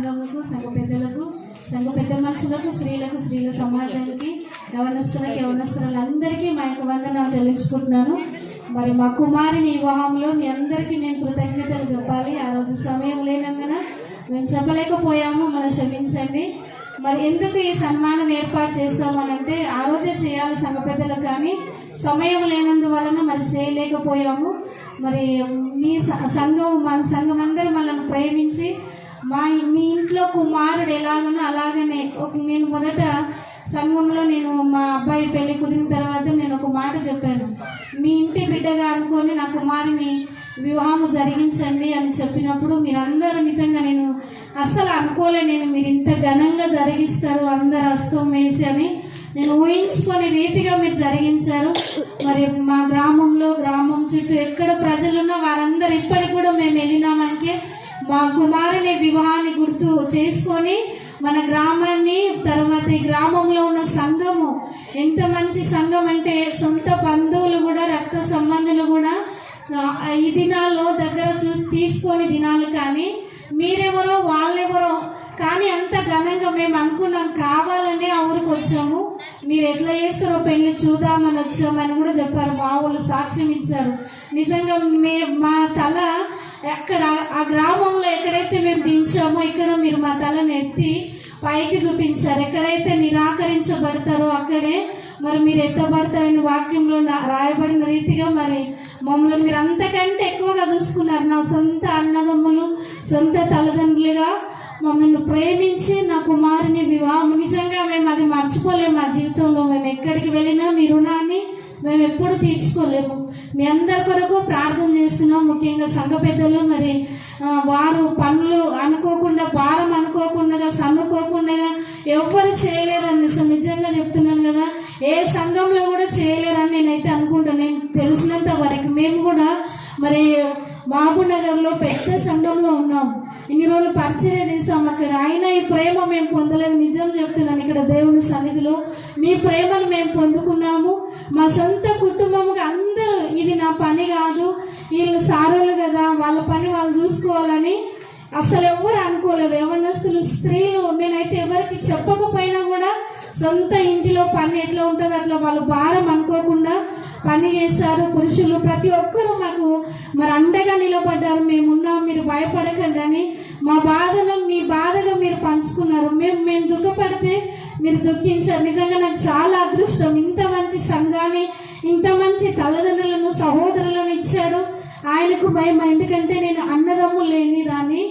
సంఘములకు సంఘ పెద్దలకు సంఘ పెద్ద మనుషులకు స్త్రీలకు స్త్రీల సమాజానికి యవనస్తులకు యవనస్తులందరికీ మా యొక్క వందనాలు చెల్లించుకుంటున్నాను. మరి మా కుమారిని వివాహంలో మీ అందరికీ మేము కృతజ్ఞతలు చెప్పాలి. ఆ రోజు సమయం లేనందున మేము చెప్పలేకపోయాము మనం క్షమించండి. మరి ఎందుకు ఈ సన్మానం ఏర్పాటు చేస్తామనంటే ఆ రోజే చేయాలి సంఘ పెద్దలు కానీ సమయం లేనందువలన మరి చేయలేకపోయాము. మరి మీ సంఘం మన సంఘం అందరూ మనల్ని ప్రేమించి మా మీ ఇంట్లో కుమారుడు ఎలాగనో అలాగనే. ఒక నేను మొదట సంఘంలో నేను మా అబ్బాయి పెళ్ళి కుదిరిన తర్వాత నేను ఒక మాట చెప్పాను. మీ ఇంటి బిడ్డగా అనుకొని నా కుమారుని వివాహం జరిగించండి అని చెప్పినప్పుడు మీరందరూ నిజంగా నేను అస్సలు అనుకోలే నేను మీరు ఇంత ఘనంగా జరిగిస్తారు అందరు అస్తం వేసి అని నేను ఊహించుకొని రీతిగా మీరు జరిగించారు. మరి మా గ్రామంలో గ్రామం చుట్టూ ఎక్కడ ప్రజలున్నా వారందరూ ఇప్పటికి మా కుమారుని వివాహాన్ని గుర్తు చేసుకొని మన గ్రామాన్ని తర్వాత ఈ గ్రామంలో ఉన్న సంఘము ఎంత మంచి సంఘం అంటే సొంత బంధువులు కూడా రక్త సంబంధులు కూడా ఈ దినాల్లో దగ్గర చూసి తీసుకొని దినాలు కానీ మీరెవరో వాళ్ళెవరో కానీ అంత ఘనంగా మేము అనుకున్నాం కావాలని ఆ ఊరికి వచ్చాము. మీరు ఎట్లా చేస్తారో పెళ్ళి చూద్దామని వచ్చామని కూడా చెప్పారు. మా వాళ్ళు సాక్ష్యం ఇచ్చారు. నిజంగా మే మా తల ఎక్కడ ఆ గ్రామంలో ఎక్కడైతే మేము దించామో ఇక్కడ మీరు మా తలను ఎత్తి పైకి చూపించారు. ఎక్కడైతే నిరాకరించబడతారో అక్కడే మరి మీరు ఎత్తబడతారని వాక్యంలో నా- రాయబడిన రీతిగా మరి మమ్మల్ని మీరు అంతకంటే ఎక్కువగా చూసుకున్నారు. నా సొంత అన్నదమ్ములు సొంత తల్లిదండ్రులుగా మమ్మల్ని ప్రేమించి నా కుమారుని వివాహం. నిజంగా మేము అది మర్చిపోలేము మా జీవితంలో మేము ఎక్కడికి వెళ్ళినా మీ రుణాన్ని మేము ఎప్పుడు తీర్చుకోలేము. మీ అందరి కొరకు ప్రార్థన చేస్తున్నాం. ముఖ్యంగా సంఘ పెద్దలు మరి వారు పనులు అనుకోకుండా భారం అనుకోకుండా సన్నుకోకుండా ఎవ్వరు చేయలేరని నిజంగా చెప్తున్నాను కదా. ఏ సంఘంలో కూడా చేయలేరని నేనైతే అనుకుంటాను నేను తెలిసినంత వరకు మేము కూడా మరి బాబు నగర్లో పెద్ద సంఘంలో ఉన్నాం. ఇన్ని రోజులు పరిచయం చేసాం అక్కడ. అయినా ఈ ప్రేమ మేము పొందలేదు. నిజం చెప్తున్నాను. ఇక్కడ దేవుని సన్నిధిలో మీ ప్రేమను మేము పొందుకున్నాం. మా సొంత కుటుంబంగా అందరూ ఇది నా పని కాదు వీళ్ళు సారోళ్ళు కదా వాళ్ళ పని వాళ్ళు చూసుకోవాలని అసలు ఎవరు అనుకోలేదు. యవనస్తులు స్త్రీలు నేనైతే ఎవరికి చెప్పకపోయినా కూడా సొంత ఇంటిలో పని ఎట్లా ఉంటుందో అట్లా వాళ్ళు భారం అనుకోకుండా పని చేస్తారు. పురుషులు ప్రతి ఒక్కరూ మాకు మరి అండగా నిలబడ్డారు. మేమున్నాం మీరు భయపడకండి అని మా బాధను మీ బాధగా మీరు పంచుకున్నారు. మేము మేము దుఃఖపడితే మీరు దుఃఖించారు. నిజంగా నాకు చాలా అదృష్టం. ఇంత మంచి సంఘాన్ని ఇంత మంచి తల్లిదండ్రులను సహోదరులను ఇచ్చాడు ఆయనకు భయం ఎందుకంటే నేను అన్నదమ్ములు లేని దాన్ని